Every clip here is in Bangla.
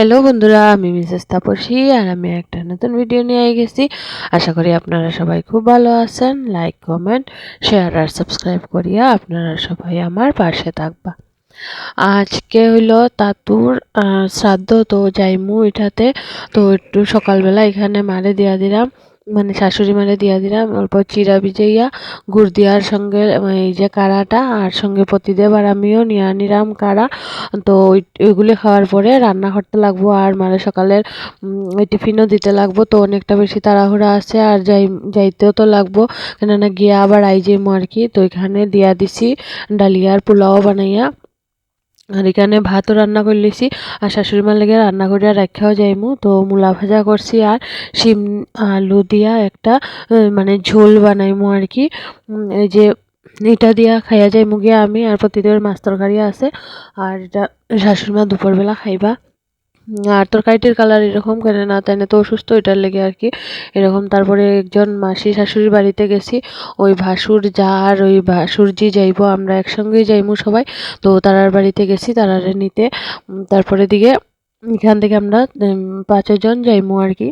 হ্যালো বন্ধুরা, আমি মিসেস তাপসী আর আমি একটা নতুন ভিডিও নিয়ে গেছি। আশা করি আপনারা সবাই খুব ভালো আছেন। লাইক কমেন্ট শেয়ার আর সাবস্ক্রাইব করিয়া আপনারা সবাই আমার পাশে থাকবা। আজকে হইল তাতুর শ্রাদ্ধ, তো যাইমু এটাতে। তো একটু সকালবেলা এখানে মারে দিয়া দিলাম। মানে শাশুড়ি মারে দিয়া দিলাম, অল্প চিরা ভিজাইয়া গুড় দিয়ার সঙ্গে এই যে কাড়াটা আর সঙ্গে প্রতিদেব আর আমিও নিয়ে নিলাম কাড়া তো ওই- ওইগুলি খাওয়ার পরে রান্না করতে লাগবো আর মানে সকালের ওই টিফিনও দিতে লাগবো। তো অনেকটা বেশি তাড়াহুড়া আছে আর যাই, যাইতেও তো লাগবো। কেননা গিয়া আবার আই যাইমু আর কি, তো এখানে দিয়া দিছি ডালিয়ার পোলাও বানাইয়া। আর এখানে ভাতও রান্না করে লিছি, আর শাশুড়ি মার লেগে রান্না করিয়া রাখাও যাইমু। তো মূলা ভাজা করছি আর শিম, আলু দিয়া একটা মানে ঝোল বানাইমু আর কি। এই যে এটা দিয়া খাইয়া যাইমু গিয়া আমি, আর প্রতিদিন মাছ তরকারি আছে। আর এটা শাশুড়ি মা দুপুরবেলা খাইবা। আর তরকারিটির কালার এরকম কেন না তাই না, তো অসুস্থ এটার লেগে আর কি। এরকম তারপরে একজন মাসি শাশুড়ির বাড়িতে গেছি, ওই ভাসুর যা আর ওই ভাসুরজি যাইবো আমরা একসঙ্গেই যাইমু সবাই, তো তারার বাড়িতে গেছি তারারে নিতে। তারপরে দিকে এখান থেকে আমরা পাঁচজন যাইমু আর কি।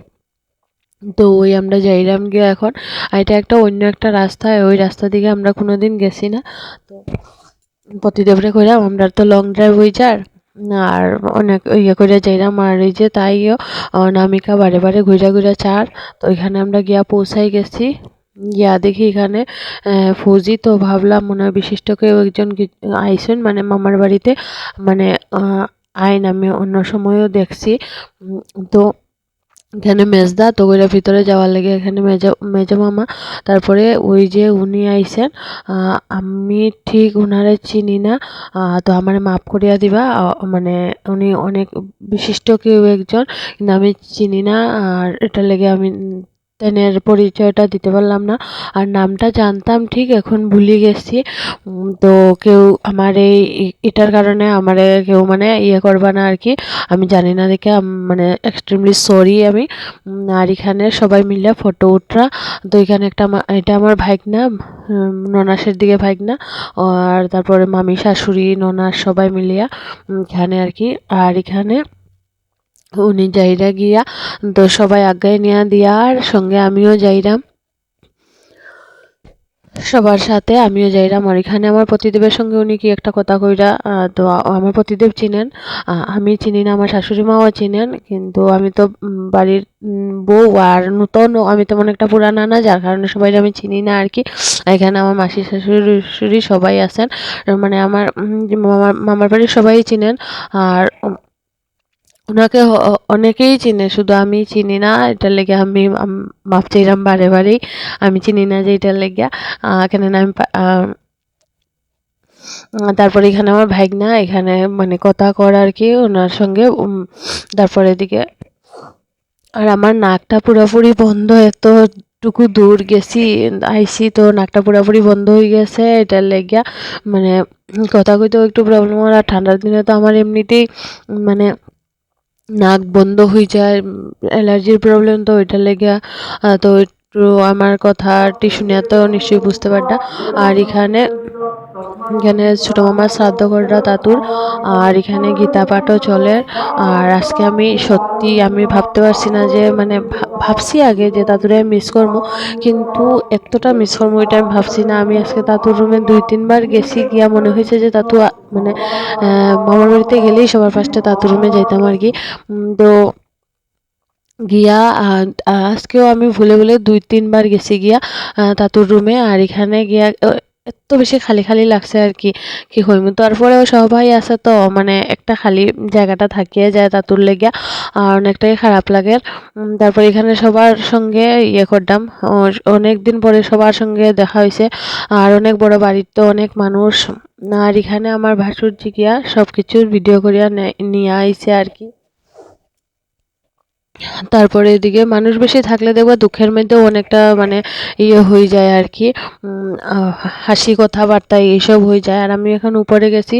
তো ওই আমরা যাইলাম গিয়ে এখন, আর এটা একটা অন্য একটা রাস্তা, ওই রাস্তা দিকে আমরা কোনোদিন গেছি না। তো প্রতিদেবরে কইলাম, আমরা তো লং ড্রাইভ হয়ে যার আর অনেক ইয়ে করে যাইলাম। আর এই যে তাইও অনামিকা বারে বারে ঘুরা ঘুরা চার, তো ওইখানে আমরা গিয়া পৌঁছাই গেছি। গিয়া দেখি এখানে ফৌজি তো ভাবলাম মনে হয় বিশিষ্ট কেউ একজন আইসেন মানে মামার বাড়িতে। মানে আইন আমি অন্য সময়ও দেখছি। তো এখানে মেজদা, তো ওইটার ভিতরে যাওয়ার লাগে এখানে মেজ মেজ মামা। তারপরে ওই যে উনি আইসেন আমি ঠিক উনারে চিনি না তো আমার মাপ করিয়া দিবা। মানে উনি অনেক বিশিষ্ট কেউ একজন, কিন্তু আমি চিনি না, আর এটার লেগে আমি তেনের পরিচয়টা দিতে পারলাম না। আর নামটা জানতাম ঠিক এখন ভুলে গেছি। তো কেউ আমার এই এটার কারণে আমার কেউ মানে ইয়ে করবা না আর কি আমি জানি না দেখে মানে এক্সট্রিমলি সরি আমি। আর এখানে সবাই মিলে ফটো উঠরা। তো এখানে একটা এটা আমার ভাইগনা উম, ননাসের দিকে ভাইগনা। আর তারপরে মামি শাশুড়ি ননাস সবাই মিলিয়া এখানে আর কি আর এখানে উনি যাইরা গিয়া তো সবাই আজ্ঞায় নিয়া দিয়া আর সঙ্গে আমিও যাইরাম। সবার সাথে আমিও যাইরাম আর এখানে আমার প্রতিদেবের সঙ্গে উনি কি একটা কথা কইরা তো আমার প্রতিদেব চিনেন আমি চিনি না, আমার শাশুড়ি মাও চিনেন, কিন্তু আমি তো বাড়ির বউ আর নূতন, আমি তেমন একটা পুরানা না, যার কারণে সবাই আমি চিনি না আর কি। এখানে আমার মাসি শাশুড়ি সবাই আছেন মানে আমার মামার মামার বাড়ির সবাই চিনেন, আর ওনাকে অনেকেই চিনে, শুধু আমি চিনি না, এটার লেগে আমি মাপ চাইলাম বারে বারেই, আমি চিনি না যে এটার লেগে কেননা আমি তারপরে এখানে আমার ভাইগনা, এখানে মানে কথা কর আর কি, ওনার সঙ্গে তারপরে এদিকে, আর আমার নাকটা পুরোপুরি বন্ধ, এতটুকু দূর গেছি, আইসি তো নাকটা পুরোপুরি বন্ধ হয়ে গেছে, এটার লেগিয়া মানে কথা কইতেও একটু প্রবলেম আর ঠান্ডার দিনে তো আমার এমনিতেই মানে নাক বন্ধ হয়ে যায় অ্যালার্জির প্রবলেম তো ওইটা লেগে তো একটু আমার কথাটি শুনে তো নিশ্চয়ই বুঝতে পারটা আর এখানে এখানে ছোট মামার শ্রাদ্ধ করা তাতুর আর এখানে গীতা পাঠও চলে। আর আজকে আমি সত্যি আমি ভাবতে পারছি না যে মানে ভাবছি আগে যে তাতুরে মিস করব, কিন্তু এতটা মিস করব এটা আমি ভাবছি না। আমি আজকে তাতুর রুমে দুই, তিনবার গেছি, গিয়া মনে হয়েছে যে তাতু মানে মামার বাড়িতে গেলেই সবার ফার্স্টে তাতুর রুমে যাইতাম আর কি। তো গিয়া আজকেও আমি ভুলে ভুলে দুই, তিনবার গেছি গিয়া তাতুর রুমে আর এখানে গিয়া এত বেশি খালি খালি লাগছে আর কি। কি হইমু? তারপরেও সবাই আছে তো মানে একটা খালি জায়গাটা থাকিয়ে যায় তাতুর লেগিয়া, আর অনেকটাই খারাপ লাগে। তারপর এখানে সবার সঙ্গে ইয়ে করলাম অনেক দিন পরে সবার সঙ্গে দেখা হয়েছে আর অনেক বড় বাড়ির তো অনেক মানুষ। আর এখানে আমার ভাসুর গিয়া সব কিছুর ভিডিও করিয়া নিয়ে আইছে আর কি। তারপরে এদিকে মানুষ বেশি থাকলে দেখবা দুঃখের মধ্যেও অনেকটা মানে ইয়ে হয়ে যায় আর কি। হাসি কথাবার্তা এইসব হয়ে যায়। আর আমি এখন উপরে গেছি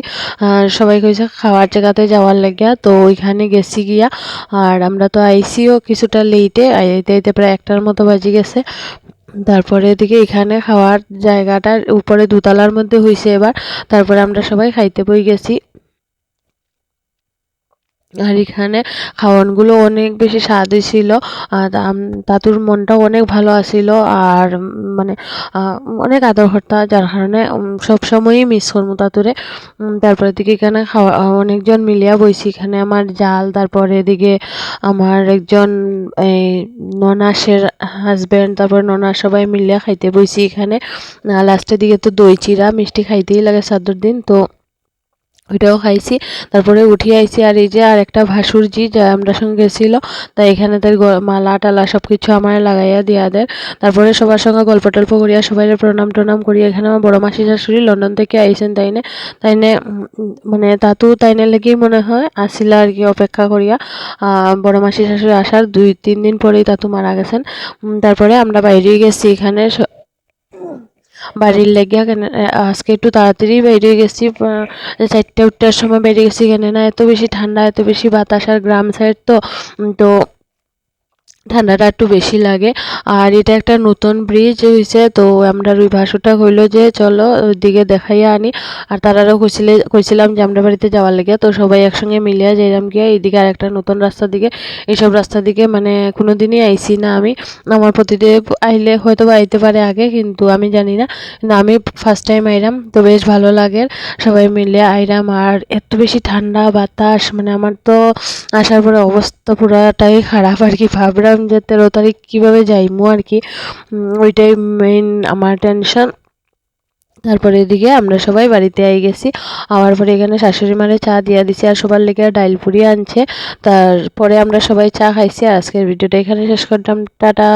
সবাই কইছে খাওয়ার জায়গাতে যাওয়ার লাগিয়া। তো ওইখানে গেছি গিয়া, আর আমরা তো আইসিও কিছুটা লেটে আইতে আইতে প্রায় একটার মতো বাজে গেছে। তারপরে এদিকে এখানে খাওয়ার জায়গাটার উপরে দুতলার মধ্যে হয়েছে এবার। তারপরে আমরা সবাই খাইতে বই গেছি। আর এখানে খাওয়ানগুলো অনেক বেশি স্বাদ ছিল। দাদুর মনটাও অনেক ভালো আছিল আর মানে অনেক আদর করতা যার কারণে সব সময়ই মিস করব উম, তারপরে দিকে এখানে খাওয়া অনেকজন মিলিয়া বইছি। এখানে আমার জাল তারপরে এদিকে আমার একজন এই ননাসের হাজব্যান্ড তারপর ননাস সবাই মিলিয়া খাইতে বইছি এখানে। লাস্টের দিকে তো দই চিরা মিষ্টি খাইতেই লাগে সাদর দিন তো ওইটাও খাইছি। তারপরে উঠে আইছি আর এই যে আর একটা ভাসুরজি যা আমরা সঙ্গে গেছিল তাই এখানে তার মালা টালা সব কিছু আমার লাগাইয়া দিয়া দেয়। তারপরে সবার সঙ্গে গল্প টল্প করিয়া সবাই প্রণাম টনাম করিয়া এখানে আমার বড় মাসি শাশুড়ি লন্ডন থেকে আইসেন তাইনে। তাইনে মানে তাতু তাইনে লেগেই মনে হয় আসিল আর কি অপেক্ষা করিয়া। বড় মাসি শাশুড়ি আসার দুই, তিন দিন পরেই তাতু মারা গেছেন। তারপরে আমরা বাইরে গেছি এখানে বাড়ির লেগে কেন- আজকে একটু তাড়াতাড়ি বেরিয়ে গেছি চারটে, উঠটার সময় বেরিয়ে গেছি কেন না? এত বেশি ঠান্ডা, এত বেশি বাতাস আর গ্রাম সাইড তো তো ঠান্ডাটা একটু বেশি লাগে। আর এটা একটা নতুন ব্রিজ হয়েছে তো আমরা ওই ভাষাটা হইল যে, চলো ওইদিকে দেখাইয়া আনি। আর তারারও কইছিলে, কইছিলাম যে, আমরা বাড়িতে যাওয়ার লাগে। তো সবাই একসঙ্গে মিলিয়া যাইলাম গিয়া এইদিকে আর একটা নতুন রাস্তার দিকে। এইসব রাস্তা দিকে মানে কোনো দিনই আইছি না আমি। আমার প্রতিদিন আইলে হয়তো বা আইতে পারে আগে, কিন্তু আমি জানি না। আমি ফার্স্ট টাইম আইরাম, তো বেশ ভালো লাগে। সবাই মিলে আইরাম, আর এত বেশি ঠান্ডা বাতাস মানে আমার তো আসার পরে অবস্থা পুরাটাই খারাপ আর কি ভাবলাম যে তেরো তারিখ কীভাবে যাইমু আর কি। ওইটাই মেইন আমার টেনশন তারপরে এদিকে আমরা সবাই বাড়িতে আই গেছি। আবার পরে এখানে শাশুড়ি মারে চা দিয়া দিছি আর সবার লেগে ডাইল পুরি আনছে। তারপরে আমরা সবাই চা খাইছি। আজকের ভিডিওটা এখানে শেষ করলাম। টাটা।